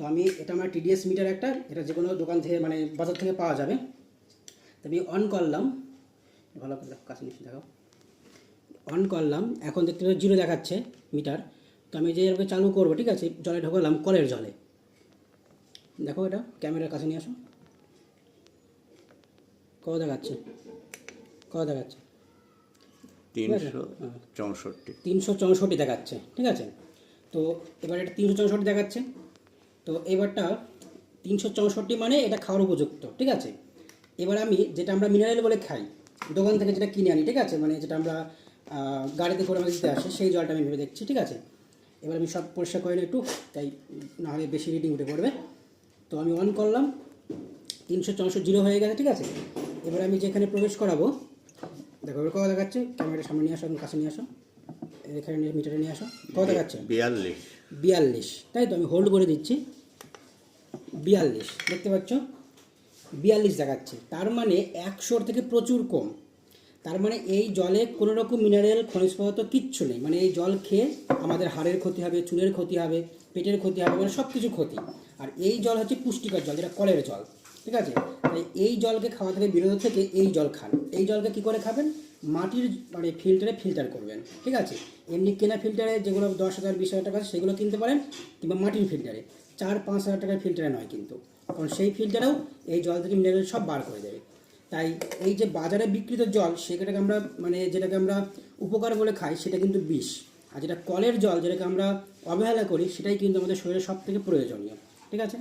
তো আমি এটা আমার টিডিএস মিটার একটা এটা যে কোনো দোকান থেকে মানে বাজার থেকে পাওয়া যাবে। তো আমি অন করলাম। ভালো করে দেখো, কাছে নিচে দেখো অন করলাম এখন দেখতে পাচ্ছি জিরো দেখাচ্ছে মিটার তো আমি যে এরকম চালু করব ঠিক আছে? জলে ঢোকালাম কলের জলে। দেখো এটা ক্যামেরার কাছে নিয়ে আসো। কত দেখাচ্ছে? কত দেখাচ্ছে? তিনশো চৌষট্টি। তিনশো চৌষট্টি দেখাচ্ছে ঠিক আছে? তো এবার এটা তিনশো চৌষট্টি দেখাচ্ছে। তো এবারটা তিনশো চৌষট্টি মানে এটা খাওয়ার উপযুক্ত ঠিক আছে? এবার আমি যেটা আমরা মিনারেল বলে খাই দোকান থেকে যেটা কিনে আনি ঠিক আছে? মানে যেটা আমরা গাড়িতে করে আমাদের দিতে আসে সেই জলটা আমি ভেবে দেখছি ঠিক আছে? এবার আমি সব পরিষ্কার করে একটু তাই না হলে বেশি রিডিং উঠে পড়বে। তো আমি অন করলাম তিনশো চৌষট্টি জিরো হয়ে গেছে ঠিক আছে? এবার আমি যেখানে প্রবেশ করাবো দেখো এবার কত দেখাচ্ছে? ক্যামেরার সামনে নিয়ে আসো এবং কাছে নিয়ে আসো। এখানে নিয়ে মিটারে নিয়ে আসো। কত দেখাচ্ছে? বিয়াল্লিশ। বিয়াল্লিশ। তাই তো আমি হোল্ড করে দিচ্ছি। বিয়াল্লিশ, দেখতে পাচ্ছ? বিয়াল্লিশ দেখাচ্ছে। তার মানে একশোর থেকে প্রচুর কম। তার মানে এই জলে কোনো রকম মিনারেল খনিজ পদার্থ কিচ্ছু নেই। মানে এই জল খেয়ে আমাদের হাড়ের ক্ষতি হবে, চুলের ক্ষতি হবে, পেটের ক্ষতি হবে মানে সব কিছু ক্ষতি। আর এই জল হচ্ছে পুষ্টিকর জল, যেটা কলের জল। ঠিক আছে? তাই এই জলকে খাওয়া থেকে বিরত থেকে এই জল খান। এই জলকে কি করে খাবেন? মাটির মানে ফিল্টারে ফিল্টার করবেন, ঠিক আছে? এমনি কেনা ফিল্টারে যেগুলো দশ হাজার, বিশ হাজার টাকা সেগুলো কিনতে পারেন, কিংবা মাটির ফিল্টারে চার, পাঁচ হাজার টাকার ফিল্টারে নয় কিন্তু। কারণ সেই ফিল্টারেও এই জল থেকে মিনারেল সব বার করে দেবে। তাই এই যে বাজারে বিক্রিত জল, সেটাকে আমরা মানে যেটাকে আমরা উপকার বলে খাই, সেটা কিন্তু বিষ। আর যেটা কলের জল, যেটাকে আমরা অবহেলা করি, সেটাই কিন্তু আমাদের শরীরে সব থেকে প্রয়োজনীয়। ঠিক আছে?